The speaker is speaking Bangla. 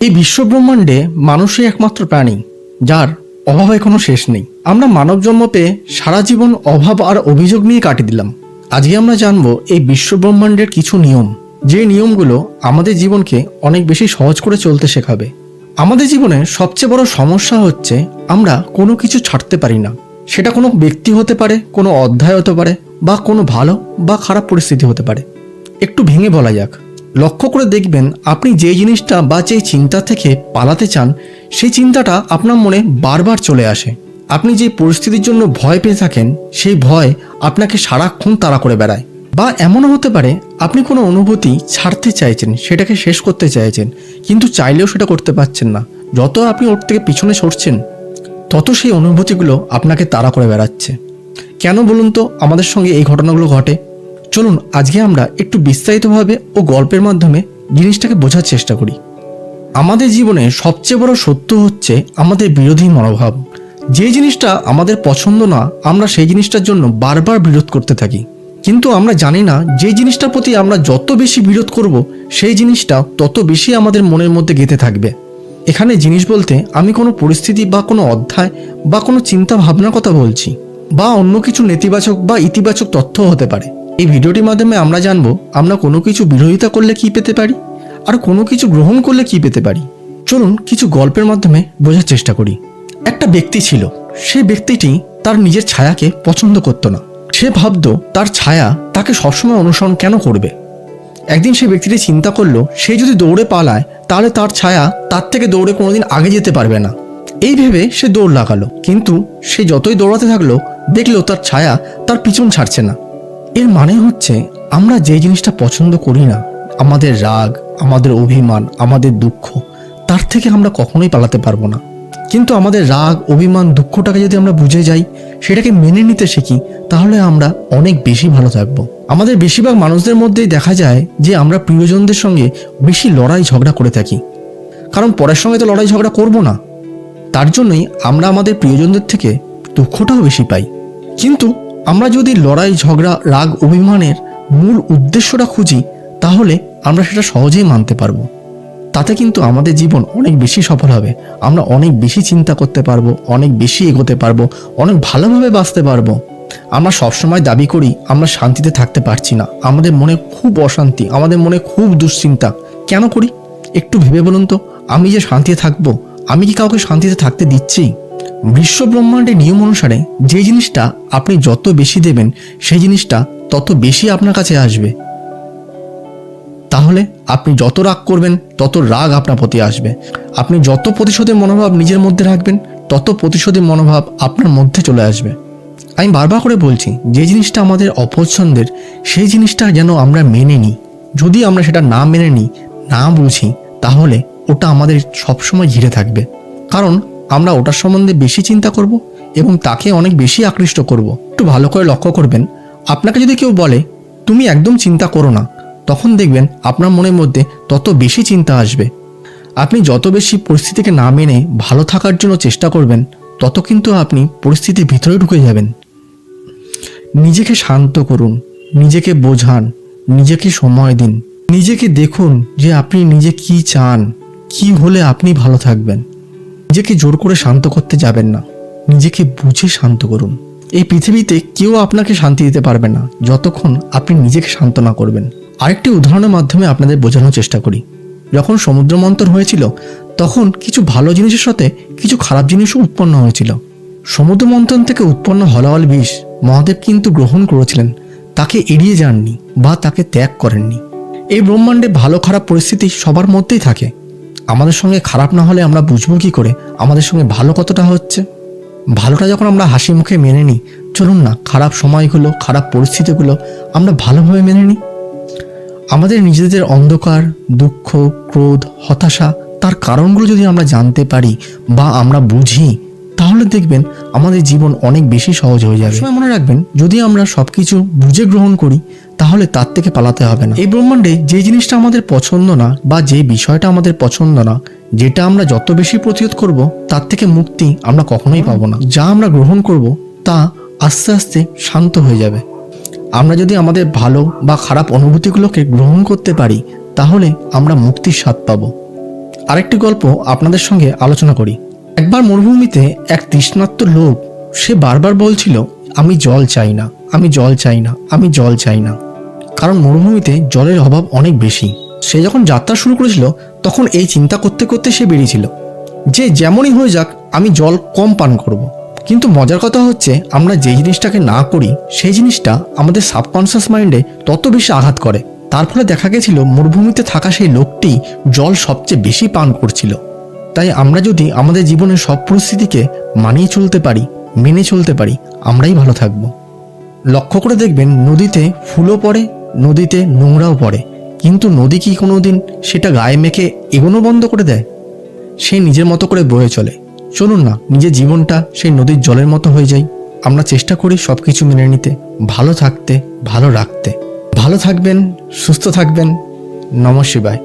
এই বিশ্বব্রহ্মাণ্ডে মানুষই একমাত্র প্রাণী, যার অভাবে কোনো শেষ নেই। আমরা মানব জন্ম পেয়ে সারা জীবন অভাব আর অভিযোগ নিয়ে কাটিয়ে দিলাম। আজকে আমরা জানব এই বিশ্বব্রহ্মাণ্ডের কিছু নিয়ম, যে নিয়মগুলো আমাদের জীবনকে অনেক বেশি সহজ করে চলতে শেখাবে। আমাদের জীবনে সবচেয়ে বড় সমস্যা হচ্ছে, আমরা কোনো কিছু ছাড়তে পারি না। সেটা কোনো ব্যক্তি হতে পারে, কোনো অধ্যায় হতে পারে, বা কোনো ভালো বা খারাপ পরিস্থিতি হতে পারে। একটু ভেঙে বলা যাক। লক্ষ্য করে দেখবেন আপনি যে জিনিসটা বা যে চিন্তা থেকে পালাতে চান, সেই চিন্তাটা আপনার মনে বারবার চলে আসে। আপনি যে পরিস্থিতির জন্য ভয় পেয়ে থাকেন, সেই ভয় আপনাকে সারাক্ষণ তাড়া করে বেড়ায়। বা এমনও হতে পারে, আপনি কোনো অনুভূতি ছাড়তে চাইছেন, সেটাকে শেষ করতে চাইছেন, কিন্তু চাইলেও সেটা করতে পারছেন না। যত আপনি ওর থেকে পিছনে সরছেন, তত সেই অনুভূতিগুলো আপনাকে তাড়া করে বেড়াচ্ছে। কেন বলুন তো, আমাদের সঙ্গে এই ঘটনাগুলো ঘটে? চলুন আজকে আমরা একটু বিস্তারিতভাবে ও গল্পের মাধ্যমে জিনিসটাকে বোঝার চেষ্টা করি। আমাদের জীবনে সবচেয়ে বড় সত্য হচ্ছে আমাদের বিরোধী মনোভাব। যে জিনিসটা আমাদের পছন্দ না, আমরা সেই জিনিসটার জন্য বারবার বিরোধ করতে থাকি। কিন্তু আমরা জানি না যে জিনিসটার প্রতি আমরা যত বেশি বিরোধ করব, সেই জিনিসটা তত বেশি আমাদের মনের মধ্যে গেঁথে থাকবে। এখানে জিনিস বলতে আমি কোনো পরিস্থিতি বা কোনো অধ্যায় বা কোনো চিন্তা ভাবনার কথা বলছি, বা অন্য কিছু নেতিবাচক বা ইতিবাচক তথ্য হতে পারে। এই ভিডিওটির মাধ্যমে আমরা জানব, আমরা কোনো কিছু বিরোধিতা করলে কি পেতে পারি? আর কোনো কিছু গ্রহণ করলে কি পেতে পারি? চলুন কিছু গল্পের মাধ্যমে বোঝার চেষ্টা করি। একটা ব্যক্তি ছিল সেই ব্যক্তিটি তার নিজের ছায়াকে পছন্দ করতো না। সে ভাবতো তার ছায়া তাকে সবসময় অনুসরণ কেন করবে? একদিন সে ব্যক্তিটি চিন্তা করল, সে যদি দৌড়ে পালায়, তাহলে তার ছায়া তার থেকে দৌড়ে কোনোদিন আগে যেতে পারবে না। এই ভেবে সে দৌড় লাগালো, কিন্তু সে যতই দৌড়াতে থাকল, দেখল তার ছায়া তার পিছন ছাড়ছে না। এর মানে হচ্ছে আমরা যে জিনিসটা পছন্দ করি না, আমাদের রাগ, আমাদের অভিমান, আমাদের দুঃখ, তার থেকে আমরা কখনোই পালাতে পারব না। কিন্তু আমাদের রাগ, অভিমান, দুঃখটাকে যদি আমরা বুঝে যাই, সেটাকে মেনে নিতে শিখি, তাহলে আমরা অনেক বেশি ভালো থাকব। আমাদের বেশিরভাগ মানুষদের মধ্যেই দেখা যায় যে আমরা প্রিয়জনদের সঙ্গে বেশি লড়াই ঝগড়া করে থাকি। কারণ পরের সঙ্গে তো লড়াই ঝগড়া করব না। তার জন্যই আমরা আমাদের প্রিয়জনদের থেকে দুঃখটাও বেশি পাই। কিন্তু আমরা যদি লড়াই, ঝগড়া, রাগ, অভিমানের মূল উদ্দেশ্যটা খুঁজি, তাহলে আমরা সেটা সহজেই মানতে পারব। তাতে কিন্তু আমাদের জীবন অনেক বেশি সফল হবে। আমরা অনেক বেশি চিন্তা করতে পারব, অনেক বেশি এগোতে পারব, অনেক ভালোভাবে বাঁচতে পারব। আমরা সবসময় দাবি করি, আমরা শান্তিতে থাকতে পারছি না। আমাদের মনে খুব অশান্তি, আমাদের মনে খুব দুশ্চিন্তা। কেন করি? একটু ভেবে বলুন তো। আমি যে শান্তিতে থাকব, আমি কি কাউকে শান্তিতে থাকতে দিচ্ছি? বিশ্ব ব্রহ্মাণ্ডের নিয়ম অনুসারে যে জিনিসটা আপনি যত বেশি দেবেন, সেই জিনিসটা তত বেশি আপনার কাছে আসবে। তাহলে আপনি যত রাগ করবেন, তত রাগ আপনার প্রতি আসবে। আপনি যত প্রতিশোধের মনোভাব নিজের মধ্যে রাখবেন, তত প্রতিশোধের মনোভাব আপনার মধ্যে চলে আসবে। আমি বারবার করে বলছি, যে জিনিসটা আমাদের অপছন্দের, সেই জিনিসটা যেন আমরা মেনে নিই। যদি আমরা সেটা না মেনে নিই, না বুঝি, তাহলে ওটা আমাদের সবসময় ঘিরে থাকবে। কারণ আমরা ওটার সম্বন্ধে বেশি চিন্তা করব এবং তাকে অনেক বেশি আকৃষ্ট করব। একটু ভালো করে লক্ষ্য করবেন। আপনাকে যদি কেউ বলে, তুমি একদম চিন্তা করো না, তখন দেখবেন আপনার মনের মধ্যে তত বেশি চিন্তা আসবে। আপনি যত বেশি পরিস্থিতিকে না মেনে ভালো থাকার জন্য চেষ্টা করবেন, তত কিন্তু আপনি পরিস্থিতির ভিতরে ঢুকে যাবেন। নিজেকে শান্ত করুন, নিজেকে বোঝান, নিজেকে সময় দিন। নিজেকে দেখুন যে আপনি নিজে কি চান, কি হলে আপনি ভালো থাকবেন। নিজেকে জোর করে শান্ত করতে যাবেন না। নিজেকে বুঝে শান্ত করুন। এই পৃথিবীতে কেউ আপনাকে শান্তি দিতে পারবে না, যতক্ষণ আপনি নিজেকে শান্ত না করবেন। আরেকটি উদাহরণের মাধ্যমে আপনাদের বোঝানোর চেষ্টা করি। যখন সমুদ্র মন্থন হয়েছিল, তখন কিছু ভালো জিনিসের সাথে কিছু খারাপ জিনিসও উৎপন্ন হয়েছিল। সমুদ্র মন্থন থেকে উৎপন্ন হলাওয়াল বিষ মহাদেব কিন্তু গ্রহণ করেছিলেন, তাকে এড়িয়ে যাননি বা তাকে ত্যাগ করেননি। এই ব্রহ্মাণ্ডে ভালো খারাপ পরিস্থিতি সবার মধ্যেই থাকে। আমাদের সঙ্গে খারাপ না হলে আমরা বুঝব কি করে? আমাদের সঙ্গে ভালো কতটা হচ্ছে? ভালোটা যখন আমরা হাসি মুখে মেনে নিই, চলুন না, খারাপ সময়গুলো, খারাপ পরিস্থিতিগুলো আমরা ভালোভাবে মেনে নিই। আমাদের নিজেদের অন্ধকার, দুঃখ, ক্রোধ, হতাশা, তার কারণগুলো যদি আমরা জানতে পারি বা আমরা বুঝি, তাহলে দেখবেন আমাদের জীবন অনেক বেশি সহজ হয়ে যাবে। মনে রাখবেন, যদি আমরা সবকিছু বুঝে গ্রহণ করি তাহলে তার থেকে পালাতে হবে না। এই ব্রহ্মাণ্ডে যে জিনিসটা আমাদের পছন্দ না বা যে বিষয়টা আমাদের পছন্দ না, যেটা আমরা যত বেশি প্রতিরোধ করব, তার থেকে মুক্তি আমরা কখনোই পাবো না। যা আমরা গ্রহণ করব, তা আস্তে আস্তে শান্ত হয়ে যাবে। আমরা যদি আমাদের ভালো বা খারাপ অনুভূতিগুলোকে গ্রহণ করতে পারি, তাহলে আমরা মুক্তির স্বাদ পাবো। আরেকটি গল্প আপনাদের সঙ্গে আলোচনা করি। একবার মরুভূমিতে এক তৃষ্ণার্ত লোক, সে বারবার বলছিল, আমি জল চাই না, আমি জল চাই না, আমি জল চাই না। কারণ মরুভূমিতে জলের অভাব অনেক বেশি। সে যখন যাত্রা শুরু করেছিল, তখন এই চিন্তা করতে করতে সে বেরিয়েছিল। যে যেমনই হয়ে যাক, আমি জল কম পান করব। কিন্তু মজার কথা হচ্ছে, আমরা যে জিনিসটাকে না করি, সেই জিনিসটা আমাদের সাবকনসিয়াস মাইন্ডে তত বেশি আঘাত করে। তার ফলে দেখা গেছিল, মরুভূমিতে থাকা সেই লোকটি জল সবচেয়ে বেশি পান করছিল। তাই আমরা যদি আমাদের জীবনের সব পরিস্থিতিকে মানিয়ে চলতে পারি, মেনে চলতে পারি, আমরাই ভালো থাকব। লক্ষ্য করে দেখবেন, নদীতে ফুলও পড়ে নদীতে নোংরাও পড়ে। কিন্তু নদী কি কোনো দিন সেটা গায়ে মেখে এগোনো বন্ধ করে দেয়? সে নিজের মতো করে বয়ে চলে। চলুন না, নিজের জীবনটা সেই নদীর জলের মতো হয়ে যায় আমরা চেষ্টা করি সব কিছু মেনে নিতে, ভালো থাকতে, ভালো রাখতে। ভালো থাকবেন, সুস্থ থাকবেন। নম শিবায়।